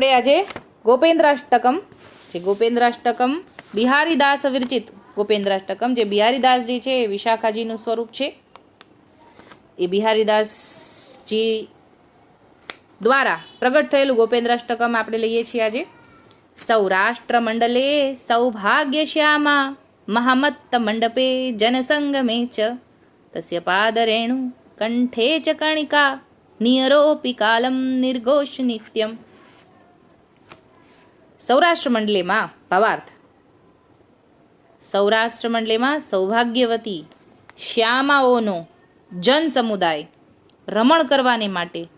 આપણે આજે ગોપેન્દ્રાષ્ટકમ, જે ગોપેન્દ્રાષ્ટકમ બિહારીદાસ વિરચિત ગોપેન્દ્રાષ્ટકમ, જે બિહારીદાસજી છે એ વિશાખાજીનું સ્વરૂપ છે. એ બિહારીદાસજી દ્વારા પ્રગટ થયેલું ગોપેન્દ્રાષ્ટકમ આપણે લઈએ છીએ આજે. સૌરાષ્ટ્ર મંડલે સૌભાગ્ય શ્યામા મહામત્ત મંડપે જનસંગમે ચ, તસ્ય પાદરેણુ કંઠે ચ કણિકા, નિયરોપી કાલમ નિર્ઘોષ નિત્યમ. સૌરાષ્ટ્ર મંડળીમાં ભાવાર્થ. સૌરાષ્ટ્ર મંડળીમાં સૌભાગ્યવતી શ્યામાઓનો જન સમુદાય રમણ કરવાને માટે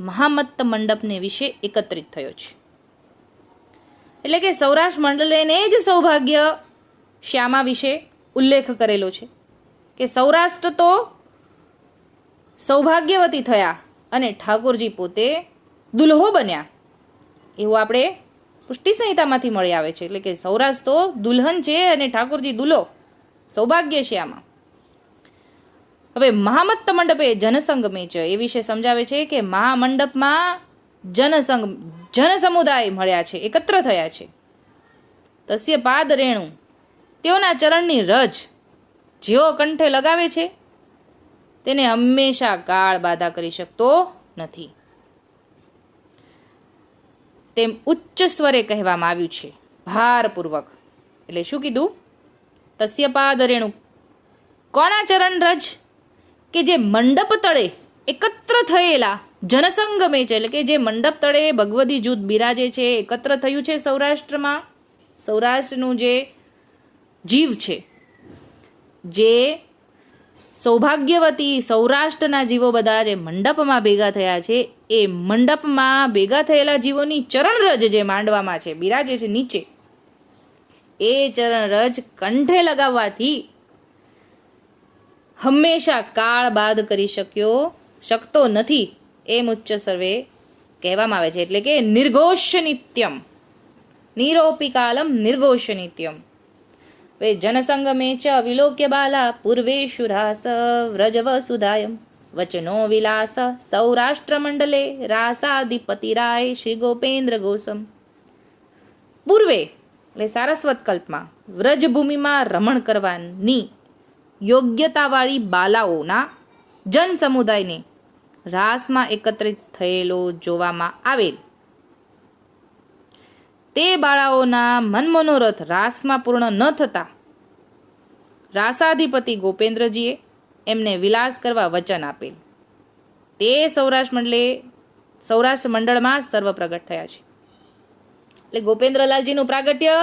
મહામત્ત મંડપને વિશે એકત્રિત થયો છે. એટલે કે સૌરાષ્ટ્ર મંડળીને જ સૌભાગ્ય શ્યામા વિશે ઉલ્લેખ કરેલો છે કે સૌરાષ્ટ્ર તો સૌભાગ્યવતી થયા અને ઠાકોરજી પોતે દુલ્હો બન્યા. એવું આપણે પુષ્ટિ સંહિતામાંથી મળી આવે છે. એટલે કે સૌરાષ્ટ્ર તો દુલ્હન છે અને ઠાકોરજી દુલ્હો સૌભાગ્ય છે આમાં. હવે મહામત્ત મંડપે જનસંગમે છે. એ વિશે સમજાવે છે કે મહામંડપમાં જનસંગ, જનસમુદાય મળ્યા છે. એકત્ર થયા છે. તસ્ય પાદ રેણુ. તેઓના ચરણની રજ જેઓ કંઠે લગાવે છે, તેને હંમેશા કાળ બાધા કરી શકતો નથી. તેમ ઉચ્ચ સ્વરે કહેવામાં આવ્યું છે. ભારપૂર્વક. એટલે શું કીધું? તસ્ય પાદરેણું કોના ચરણ રજ? કે જે મંડપ તળે એકત્ર થયેલા જનસંગમે છે. એટલે કે જે મંડપ તળે ભગવદી જૂથ બિરાજે છે, એકત્ર થયું છે સૌરાષ્ટ્રમાં. સૌરાષ્ટ્રનું જે જીવ છે. જે સૌભાગ્યવતી સૌરાષ્ટ્રના જીવો બધા જે મંડપમાં ભેગા થયા છે, એ મંડપમાં ભેગા થયેલા જીવોની ચરણરજ જે માંડવામાં છે, બિરાજે છે નીચે. એ ચરણરજ કંઠે લગાવવાથી હંમેશા કાળ બાદ કરી શક્યો, શકતો નથી એમ ઉચ્ચ સર્વે કહેવામાં આવે છે. એટલે કે નિર્ઘોષ નિત્યમ. નિરોપી કાલમ નિર્ઘોષ નિત્યમ. વે જનસંગમે ચ વિલોક્ય બાલા પૂર્વેશુરાસ વ્રજવસુધાયમ વચનો વિલાસ સૌરાષ્ટ્ર મંડલે રાસાધિપતિરાય શ્રી ગોપેન્દ્ર ગોસમ પૂર્વે એટલે સારસ્વત કલ્પમાં, વ્રજભૂમિમાં રમણ કરવાની યોગ્યતાવાળી બાલાઓના જન સમુદાયને રાસમાં એકત્રિત થયેલો જોવામાં આવેલ. તે બાળાઓના મનમનોરથ રાસમાં પૂર્ણ ન થતા રાસાધિપતિ ગોપેન્દ્રજીએ એમને વિલાસ કરવા વચન આપેલ. તે સૌરાષ્ટ્ર મંડલે સૌરાષ્ટ્ર મંડળમાં સર્વ પ્રગટ થયા છે. એટલે ગોપેન્દ્રલાલજીનું પ્રાગટ્ય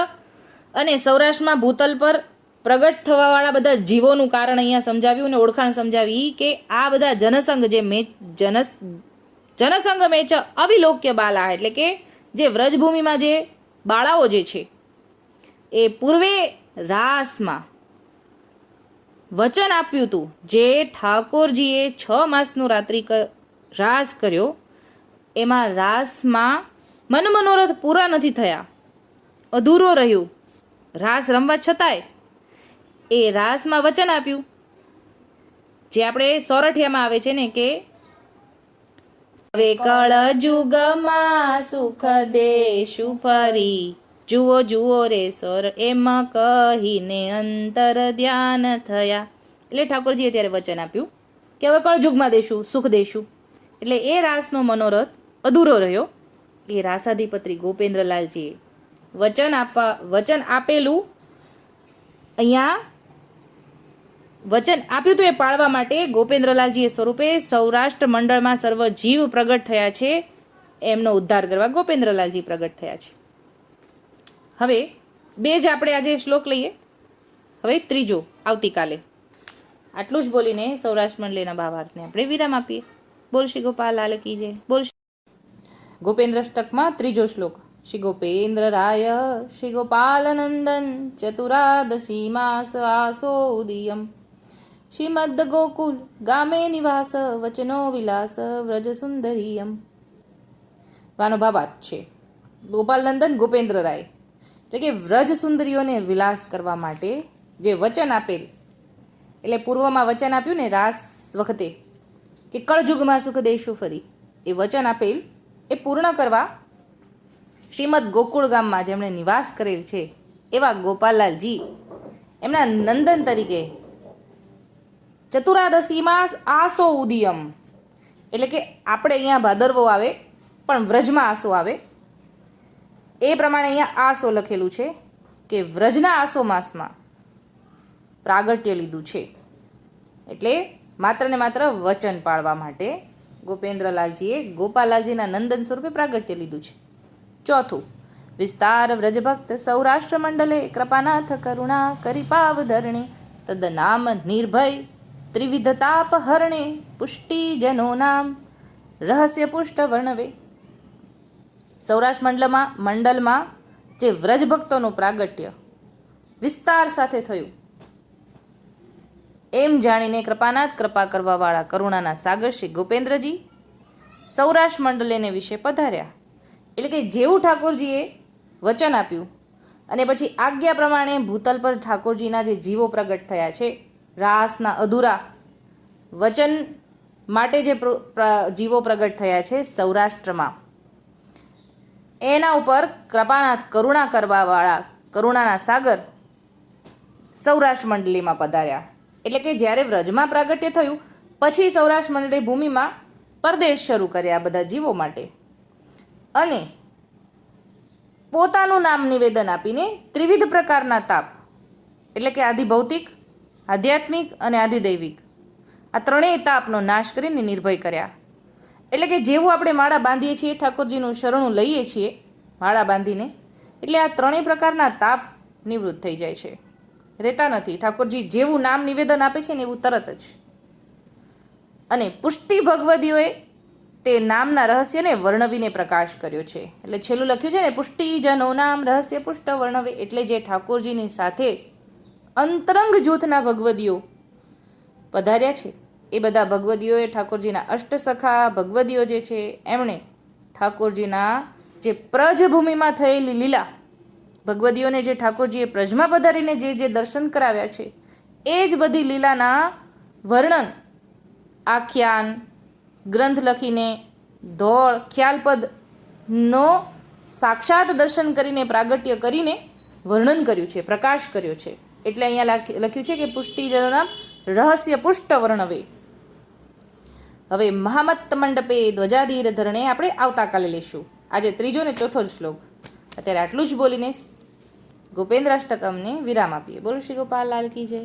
અને સૌરાષ્ટ્રમાં ભૂતલ પર પ્રગટ થવાવાળા બધા જીવોનું કારણ અહીંયા સમજાવ્યું અને ઓળખાણ સમજાવી કે આ બધા જનસંઘ જે મે, જનસ, જનસંઘ મેચ અવિલોક્ય બાલા એટલે કે જે વ્રજભૂમિમાં જે બાળાઓ જે છે, એ પૂર્વે રાસમાં વચન આપ્યું હતું. જે ઠાકોરજીએ છ માસનું રાત્રિ રાસ કર્યો, એમાં રાસમાં મનમનોરથ પૂરા નથી થયા. અધૂરો રહ્યું. રાસ રમવા છતાંય એ રાસમાં વચન આપ્યું. જે આપણે સોરઠિયામાં આવે છે ને કે હવે કળ જુગમાં સુખ દેશું ફરી. જુઓ જુઓ રે સોર એમ કહીને અંતર ધ્યાન થયા. એટલે ઠાકોરજીએ ત્યારે વચન આપ્યું કે હવે કળજુગમાં દેશું, સુખ દેશું. એટલે એ રાસનો મનોરથ અધૂરો રહ્યો. એ રાસાધિપત્રી ગોપેન્દ્રલાલજીએ વચન આપવા, વચન આપેલું અહીંયા વચન આપ્યું હતું એ પાળવા માટે ગોપેન્દ્રલાલજીએ સ્વરૂપે સૌરાષ્ટ્ર મંડળમાં સર્વ જીવ પ્રગટ થયા છે. એમનો ઉદ્ધાર કરવા ગોપેન્દ્રલાલજી પ્રગટ થયા છે. હવે બે જ આપણે આજે શ્લોક લઈએ. હવે ત્રીજો આવતીકાલે. આટલું જ બોલીને સૌરાષ્ટ્ર મંડળીના ભાવાર્થને આપણે વિરામ આપીએ. બોલ શ્રી ગોપાલ, લાલ કી જય. બોલ ગોપેન્દ્ર સ્ટકમાં ત્રીજો શ્લોક. શ્રી ગોપેન્દ્ર રાય, શ્રી ગોપાલ નંદન, ચતુરાદશી માસ આસો ઉદિયમ શ્રીમદ ગોકુલ ગામે નિવાસ, વચનો વિલાસ, વ્રજ સુંદરીયમ. વાનો ભાવાર્થ છે. ગોપાલનંદન ગોપેન્દ્ર રાય. એટલે કે વ્રજ સુંદરીઓને વિલાસ કરવા માટે જે વચન આપેલ, એટલે પૂર્વમાં વચન આપ્યું ને રાસ વખતે, કે કળજુગમાં સુખ દેશું ફરી, એ વચન આપેલ, એ પૂર્ણ કરવા શ્રીમદ ગોકુળ ગામમાં જેમણે નિવાસ કરેલ છે, એવા ગોપાલાલજી એમના નંદન તરીકે, ચતુરાદશીમાં આસો ઉદિયમ, એટલે કે આપણે અહીંયા ભાદરવો આવે, પણ વ્રજમાં આસો આવે એ પ્રમાણે અહીંયા આસો લખેલું છે કે વ્રજના આસો માસમાં પ્રાગટ્ય લીધું છે. એટલે માત્ર ને માત્ર વચન પાળવા માટે ગોપેન્દ્રલાલજીએ ગોપાલાલજીના નંદન સ્વરૂપે પ્રાગટ્ય લીધું છે. ચોથું, વિસ્તાર વ્રજભક્ત સૌરાષ્ટ્ર મંડલે કૃપાનાથ કરુણા કરીપાવ ધરણી, તદ નામ નિર્ભય ત્રિવિધતાપ હરણે પુષ્ટિ જનો નામ, રહસ્ય પુષ્ટ વર્ણવે સૌરાષ્ટ્ર મંડળમાં મંડળમાં જે વ્રજભક્તોનું પ્રાગટ્ય વિસ્તાર સાથે થયું. એમ જાણીને કૃપાનાથ કૃપા કરવાવાળા કરુણાના સાગર શ્રી ગોપેન્દ્રજી સૌરાષ્ટ્ર મંડલેને વિશે પધાર્યા. એટલે કે જેવું ઠાકોરજીએ વચન આપ્યું અને પછી આજ્ઞા પ્રમાણે ભૂતલ પર ઠાકોરજીના જે જીવો પ્રગટ થયા છે, રાસના અધૂરા વચન માટે જે જીવો પ્રગટ થયા છે સૌરાષ્ટ્રમાં. એના ઉપર કૃપાનાથ કરુણા કરવાવાળા કરુણાના સાગર સૌરાષ્ટ્ર મંડળીમાં પધાર્યા. એટલે કે જ્યારે વ્રજમાં પ્રાગટ્ય થયું, પછી સૌરાષ્ટ્ર મંડળી ભૂમિમાં પરદેશ શરૂ કર્યા બધા જીવો માટે. અને પોતાનું નામ નિવેદન આપીને ત્રિવિધ પ્રકારના તાપ, એટલે કે આધિભૌતિક આધ્યાત્મિક અને આદિદૈવિક, આ ત્રણેય તાપનો નાશ કરીને નિર્ભય કર્યા. એટલે કે જેવું આપણે માળા બાંધીએ છીએ, ઠાકોરજીનું શરણું લઈએ છીએ, માળા બાંધીને, એટલે આ ત્રણેય પ્રકારના તાપ નિવૃત્ત થઈ જાય છે. રહેતા નથી. ઠાકોરજી જેવું નામ નિવેદન આપે છે ને એવું તરત જ. અને પુષ્ટિ ભગવદીઓએ તે નામના રહસ્યને વર્ણવીને પ્રકાશ કર્યો છે. એટલે છેલ્લું લખ્યું છે ને પુષ્ટિ જનો નામ રહસ્ય પુષ્ટ વર્ણવે એટલે જે ઠાકોરજીની સાથે અંતરંગ જૂથના ભગવદીઓ પધાર્યા છે. એ બધા ભગવદીઓએ ઠાકોરજીના અષ્ટસખા ભગવદીઓ જે છે, એમણે ઠાકોરજીના જે પ્રજભૂમિમાં થયેલી લીલા ભગવદીઓને જે ઠાકોરજીએ પ્રજમાં પધારીને જે જે દર્શન કરાવ્યા છે, એ જ બધી લીલાના વર્ણન, આખ્યાન, ગ્રંથ લખીને ધોળ ખ્યાલપદનો સાક્ષાત દર્શન કરીને પ્રાગટ્ય કરીને વર્ણન કર્યું છે, પ્રકાશ કર્યો છે. એટલે અહીંયા લાખ- લખ્યું છે કે પુષ્ટિજનોના રહસ્ય પુષ્ટ વર્ણવે હવે મહામત મંડપે ધ્વજાધીર ધરણે આપણે આવતાકાલે લઈશું આજે ત્રીજો ને ચોથો જ શ્લોક. અત્યારે આટલું જ બોલીને ગોપેન્દ્ર અષ્ટકમને વિરામ આપીએ. બોલો શ્રી ગોપાલ, લાલ કી જય.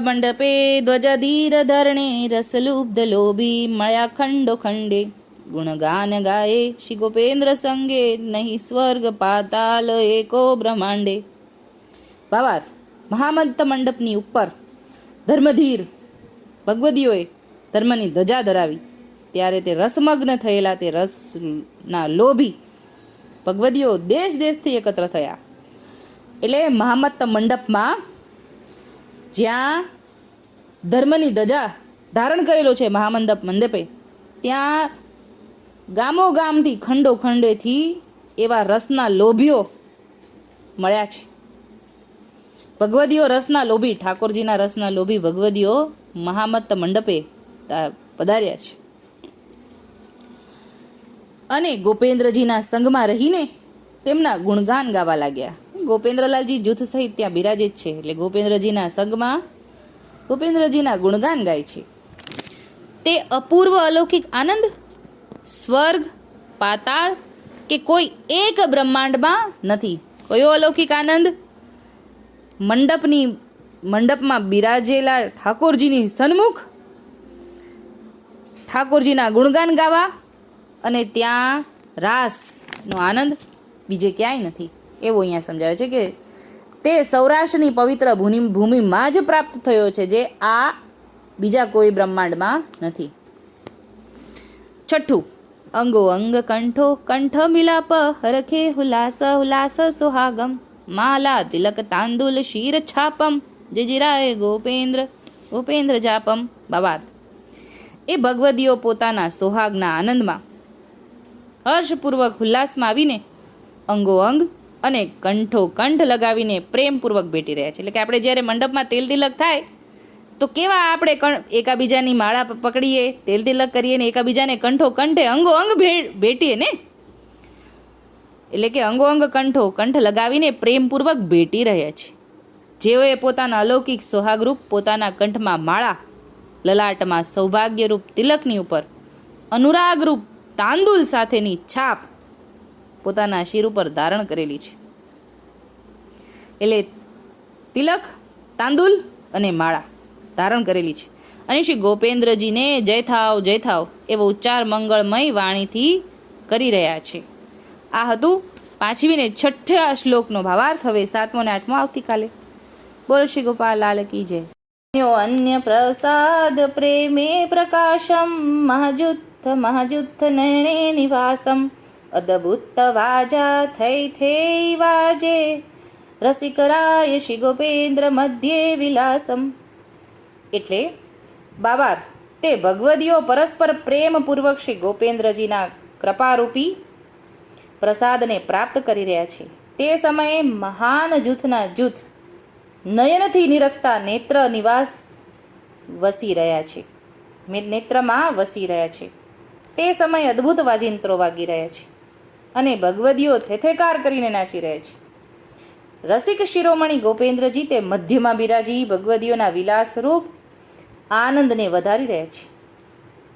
મંડપે ધ્વજાધીર ધરણે રસલુબ્ધ લોભી મળ્યા ખંડો ખંડે. ગુણગાન ગાયે શ્રી ગોપેન્દ્ર સંગે, નહીં સ્વર્ગ પાતાલ એકો બ્રહ્માંડે. ભાવાર્થ મહામંત મંડપની ઉપર ધર્મધીર ભગવદીઓએ ધર્મની ધજા ધરાવી. ત્યારે તે રસમગ્ન થયેલા તે રસના લોભી ભગવદીઓ દેશ દેશથી એકત્ર થયા. એટલે મહામત્ત મંડપમાં જ્યાં ધર્મની ધજા ધારણ કરેલો છે મહામંડપ મંડપે, ત્યાં ગામો ગામથી ખંડો ખંડેથી એવા રસના લોભીઓ મળ્યા છે. ભગવદીઓ રસના લોભી, ઠાકોરજીના રસના લોભી ભગવદીઓ મહામત્ત મંડપે પધાર્યા છે. અને ગોપેન્દ્રજીના સંગમાં રહીને તેમના ગુણગાન ગાવા લાગ્યા. ગોપેન્દ્રલાલજી જૂથ સહિત ત્યાં બિરાજે છે, એટલે ગોપેન્દ્રજીના સંગમાં ગોપેન્દ્રજીના ગુણગાન ગાય છે. તે અપૂર્વ અલૌકિક આનંદ, સ્વર્ગ, પાતાળ કે કોઈ એક બ્રહ્માંડમાં નથી. કયો અલૌકિક આનંદ? મંડપની, મંડપમાં બિરાજેલા ઠાકોરજીની સન્મુખ ઠાકોરજીના ગુણગાન ગાવા અને ત્યાં રાસનો આનંદ બીજે ક્યાંય નથી. એવું અહીંયા સમજાવે છે કે તે સૌરાષ્ટ્રની પવિત્ર ભૂમિ, ભૂમિમાં જ પ્રાપ્ત થયો છે, જે આ બીજા કોઈ બ્રહ્માંડમાં નથી. છઠ્ઠું, અંગો અંગ કંઠો કંઠ મિલાપ હરખે હુલાસ હુલાસ સુહાગમ, માલા તિલક તાંદુલ શીર છાપમ જજીરાય ગોપેન્દ્ર ગોપેન્દ્ર જાપમ બાબાર્થ એ ભગવદીઓ પોતાના સોહાગના આનંદમાં હર્ષપૂર્વક ઉલ્લાસમાં આવીને અંગો અંગ અને કંઠો કંઠ લગાવીને પ્રેમપૂર્વક ભેટી રહ્યા છે. એટલે કે આપણે જ્યારે મંડપમાં તેલ તિલક થાય, તો કેવા આપણે એકાબીજાની માળા પકડીએ, તેલ તિલક કરીએ ને એકાબીજાને કંઠો કંઠે અંગો અંગ ભેટીએ ને? એટલે કે અંગો અંગ કંઠો કંઠ લગાવીને પ્રેમપૂર્વક ભેટી રહ્યા છે. જેઓએ પોતાના અલૌકિક સોહાગરૂપ પોતાના કંઠમાં માળા લલાટમાં સૌભાગ્યરૂપ તિલકની ઉપર અનુરાગરૂપ તાંદુલ સાથેની છાપ પોતાના શિર ઉપર ધારણ કરેલી છે. એટલે તિલક, તાંદુલ અને માળા ધારણ કરેલી છે. અને શ્રી ગોપેન્દ્રજીને જય થાવ જય થાવ એવો ઉચ્ચાર મંગળમય વાણીથી કરી રહ્યા છે. આ હતું પાંચમી ને છઠ્ઠા શ્લોકનો ભાવાર્થ. હવે સાતમો ને આઠમો આવતીકાલે. બોલ શ્રી ગોપાલ, લાલ કી જય. નિવાસમ અદભુત વાજા થઈ થઈ વાજે રસિકરાય શ્રી ગોપેન્દ્ર મધ્યે વિલાસમ એટલે બાબાર્થ તે ભગવદીઓ પરસ્પર પ્રેમપૂર્વક શ્રી ગોપેન્દ્રજીના કૃપારૂપી પ્રસાદને પ્રાપ્ત કરી રહ્યા છે. તે સમયે મહાન જૂથના જૂથ નયનથી નિરખતા નેત્ર નિવાસ વસી રહ્યા છે. નેત્રમાં વસી રહ્યા છે. તે સમયે અદ્ભુત વાજિંત્રો વાગી રહ્યા છે અને ભગવદીઓ થેથેકાર કરીને નાચી રહ્યા છે. રસિક શિરોમણી ગોપેન્દ્રજી તે મધ્યમાં બિરાજી ભગવદીઓના વિલાસરૂપ આનંદને વધારી રહ્યા છે.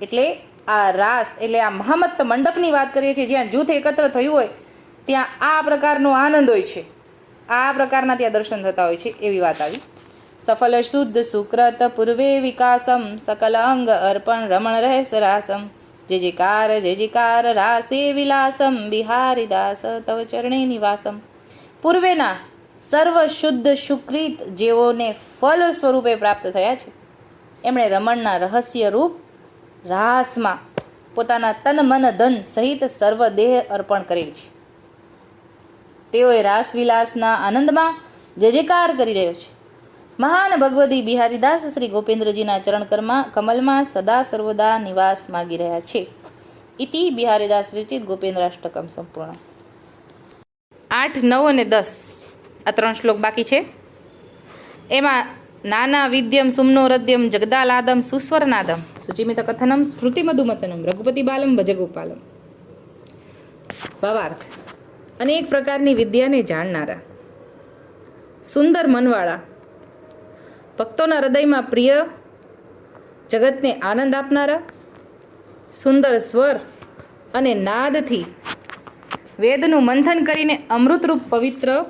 એટલે આ રાસ, એટલે આ મહામત્ત મંડપની વાત કરીએ છીએ, જ્યાં જૂથ એકત્ર થયું હોય, ત્યાં આ પ્રકારનો આનંદ હોય છે. આ પ્રકારના ત્યાં દર્શન થતા હોય છે એવી વાત આવી. સફલ, શુદ્ધ, સુક્રત, પૂર્વે વિકાસમ, સકલ અંગ અર્પણ, રમણ રહેસ રાસમ. જે જેકાર જે જેકાર, રાસે વિલાસમ, બિહારી દાસ, તવ ચરણે નિવાસમ. પૂર્વેના સર્વ શુદ્ધ સુકૃત જેઓને ફલ સ્વરૂપે પ્રાપ્ત થયા છે, એમણે રમણના રહસ્ય રૂપ રાસમાં પોતાના તન, મન, ધન સહિત સર્વ દેહ અર્પણ કરેલ છે. તેઓએ રાસવિલાસના આનંદમાં જય જયકાર કરી રહ્યો છે. મહાન ભગવતી બિહારીદાસ શ્રી ગોપેન્દ્રજીના ચરણ કર્મા કમલમાં સદા સર્વદા નિવાસ માગી રહ્યા છે. ઇતિ બિહારીદાસ વિરચિત ગોપેન્દ્રાષ્ટકમ સંપૂર્ણ. આઠ, નવ અને દસ. આ ત્રણ શ્લોક બાકી છે. એમાં નાના વિદ્યમ સુમનો રદ્યમ જગદાલાદમ સુસ્વરનાદમ સુચિમિત કથનમ સ્મૃતિ મધુમથનમ રઘુપતિ બાલમ, ભજગોપાલમ. ભાવાર્થ. અનેક પ્રકારની વિદ્યાને જાણનારા. સુંદર મનવાળા. ભક્તોના હૃદયમાં પ્રિય જગતને આનંદ આપનારા. સુંદર સ્વર અને નાદથી વેદનું મંથન કરીને અમૃતરૂપ પવિત્ર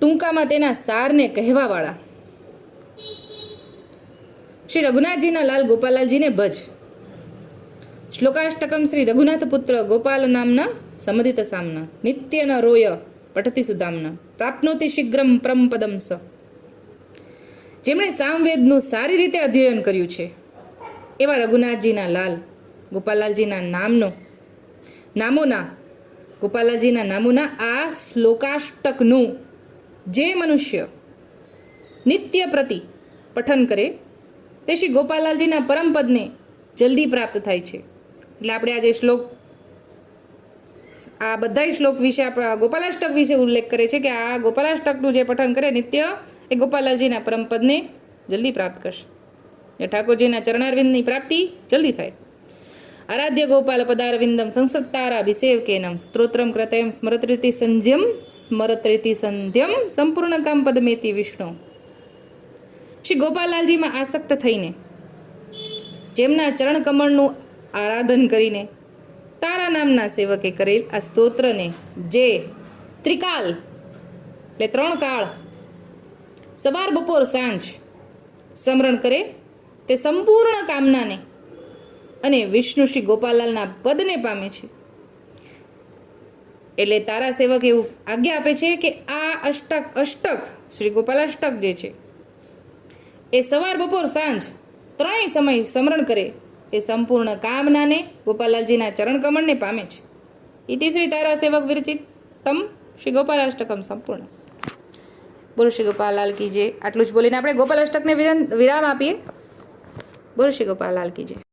ટૂંકામાં તેના સારને કહેવાવાળા. શ્રી રઘુનાથજીના લાલ ગોપાલાલજીને ભજ. શ્લોકાષ્ટકમ શ્રી રઘુનાથ પુત્ર ગોપાલ નામના સમદિત સામના નિત્ય ન રોય પઠતી સુદામના પ્રાપ્નોતિ શીઘ્રમ પરમ પદમ જેમણે સામવેદનું સારી રીતે અધ્યયન કર્યું છે, એવા રઘુનાથજીના લાલ, ગોપાલાલજીના નામનો, નામોના ગોપાલાજીના નામોના આ શ્લોકાષ્ટકનું જે મનુષ્ય નિત્ય પ્રતિ પઠન કરે, તે શ્રી ગોપાલાલજીના પરમપદને જલ્દી પ્રાપ્ત થાય છે. એટલે આપણે આજે શ્લોક આ બધા શ્લોક વિશે આપણા ગોપાલાષ્ટક વિશે ઉલ્લેખ કરે છે કે આ ગોપાલાષ્ટકનું જે પઠન કરે નિત્ય, એ ગોપાલાલજીના પરમપદને જલ્દી પ્રાપ્ત કરશે. એ ઠાકોરજીના ચરણારવિંદની પ્રાપ્તિ જલ્દી થાય. આરાધ્ય ગોપાલ પદારવિંદમ સંસત્તારાભિષેવ કેનમ સ્ત્રોત્રમ કૃતયમ સ્મરતરીતિ સંધ્યમ સ્મરતરીતિ સંધ્યમ, સંપૂર્ણ કામ પદમેતી વિષ્ણુ. શ્રી ગોપાલાલજીમાં આસક્ત થઈને જેમના ચરણ કમળનું આરાધન કરીને તારા નામના સેવકે કરેલ આ સ્તોત્રને જે ત્રિકાલ એટલે ત્રણ કાળ સવાર, બપોર, સાંજ સ્મરણ કરે તે સંપૂર્ણ કામનાને અને વિષ્ણુ શ્રી ગોપાલાલના પદને પામે છે. એટલે તારા સેવક એવું આજ્ઞા આપે છે કે આ અષ્ટક અષ્ટક, શ્રી ગોપાલાષ્ટક જે છે, એ સવાર, બપોર, સાંજ ત્રણેય સમય સ્મરણ કરે એ સંપૂર્ણ કામનાને ગોપાલાલજીના ચરણ કમળને પામે છે. ઇતિ શ્રી તારા સેવક વિરચિત તમ શ્રી ગોપાલાષ્ટકમ સંપૂર્ણ. બોલો શ્રી ગોપાલાલ કીજે આટલું જ બોલીને આપણે ગોપાલાષ્ટકને વિરામ વિરામ આપીએ. બોલો શ્રી ગોપાલાલ કી જય.